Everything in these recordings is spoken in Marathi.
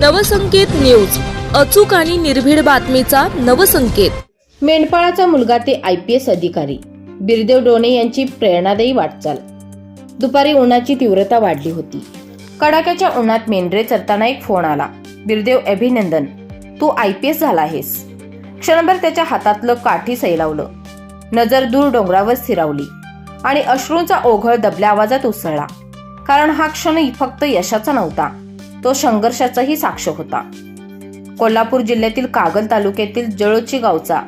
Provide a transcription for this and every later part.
नवसंकेत न्यूज. अचूक आणि निर्भीड बातमीचा नवसंकेत. मेंढपाळाचा मुलगा ते आय पी एस अधिकारी. बिरदेव डोणे यांची प्रेरणादायी वाटचाल. दुपारी उन्हाची तीव्रता वाढली होती. कडाक्याच्या उन्हात मेंढरे चरताना एक फोन आला. बिरदेव अभिनंदन. तू आय पी एस झाला आहेस. क्षणभर त्याच्या हातातलं काठी सैलावलं. नजर दूर डोंगरावर स्थिरावली. आणि अश्रूंचा ओघळ दबल्या आवाजात उसळला. कारण हा क्षण फक्त यशाचा नव्हता. तो संघर्षाचाही साक्ष होता. कोल्हापूर जिल्ह्यातील कागल तालुक्यातील जळोची गावचा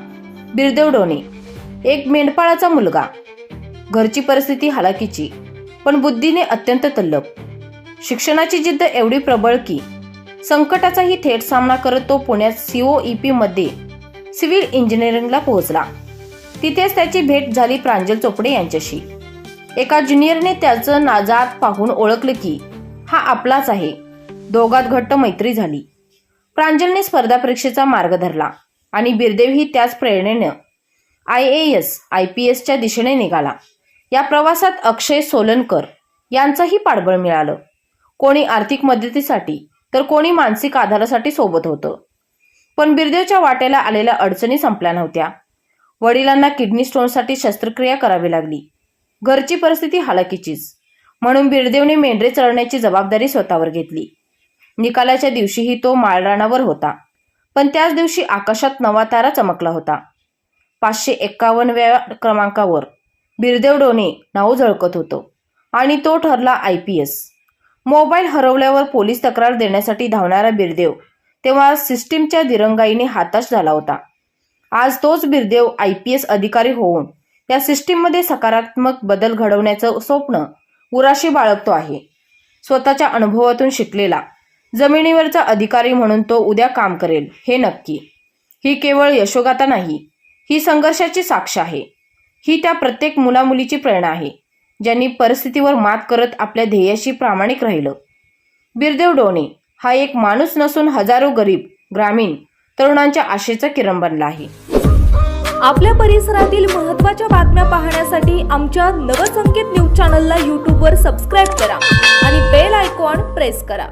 बिरदेव डोणे एक मेंढपाळाचा मुलगा. घरची परिस्थिती हालाकीची पण बुद्धीने अत्यंत तल्लभ शिक्षणाची जिद्द एवढी प्रबळ की संकटाचाही थेट सामना करत तो पुण्यात सीओईपी मध्ये सिव्हिल इंजिनिअरिंगला पोहोचला. तिथेच त्याची भेट झाली प्रांजल चोपडे यांच्याशी. एका ज्युनियरने त्याचं नाजात पाहून ओळखलं की हा आपलाच आहे. दोघात घट्ट मैत्री झाली. प्रांजलने स्पर्धा परीक्षेचा मार्ग धरला आणि बिरदेवही त्याच प्रेरणेनं I A S I P एसच्या दिशेने निघाला. या प्रवासात अक्षय सोलनकर यांचंही पाठबळ मिळालं. कोणी आर्थिक मदतीसाठी तर कोणी मानसिक आधारासाठी सोबत होतं. पण बिरदेवच्या वाट्याला आलेल्या अडचणी संपल्या नव्हत्या. वडिलांना किडनी स्टोनसाठी शस्त्रक्रिया करावी लागली. घरची परिस्थिती हालाकीचीच. म्हणून बिरदेवने मेंढरे चढण्याची जबाबदारी स्वतःवर घेतली. निकालाच्या दिवशीही तो माळरानावर होता. पण त्याच दिवशी आकाशात नवा तारा चमकला होता. पाचशे एक्कावन्नव्या क्रमांकावर बिरदेव डोणे नाव झळकत होतं आणि तो ठरला आय पी एस. मोबाईल हरवल्यावर पोलीस तक्रार देण्यासाठी धावणारा बिरदेव तेव्हा सिस्टीमच्या दिरंगाईने हाताश झाला होता. आज तोच बिरदेव आय पी एस अधिकारी होऊन या सिस्टीममध्ये सकारात्मक बदल घडवण्याचं स्वप्न उराशी बाळगतो आहे. स्वतःच्या अनुभवातून शिकलेला जमिनीवरचा अधिकारी म्हणून तो उद्या काम करेल हे नक्की. ही केवळ यशोगाथा नाही ही संघर्षाची साक्ष आहे. ही त्या प्रत्येक मुलामुलीची प्रेरणा आहे ज्यांनी परिस्थितीवर मात करत आपल्या ध्येयाशी प्रामाणिक राहिलं. बिरदेव डोणे हा एक माणूस नसून हजारो गरीब ग्रामीण तरुणांच्या आशेचा किरण बनला आहे. आपल्या परिसरातील महत्त्वाच्या बातम्या पाहण्यासाठी आमच्या नवसंकेत न्यूज चॅनलला यूट्यूबवर सबस्क्राईब करा आणि बेल आयकॉन प्रेस करा.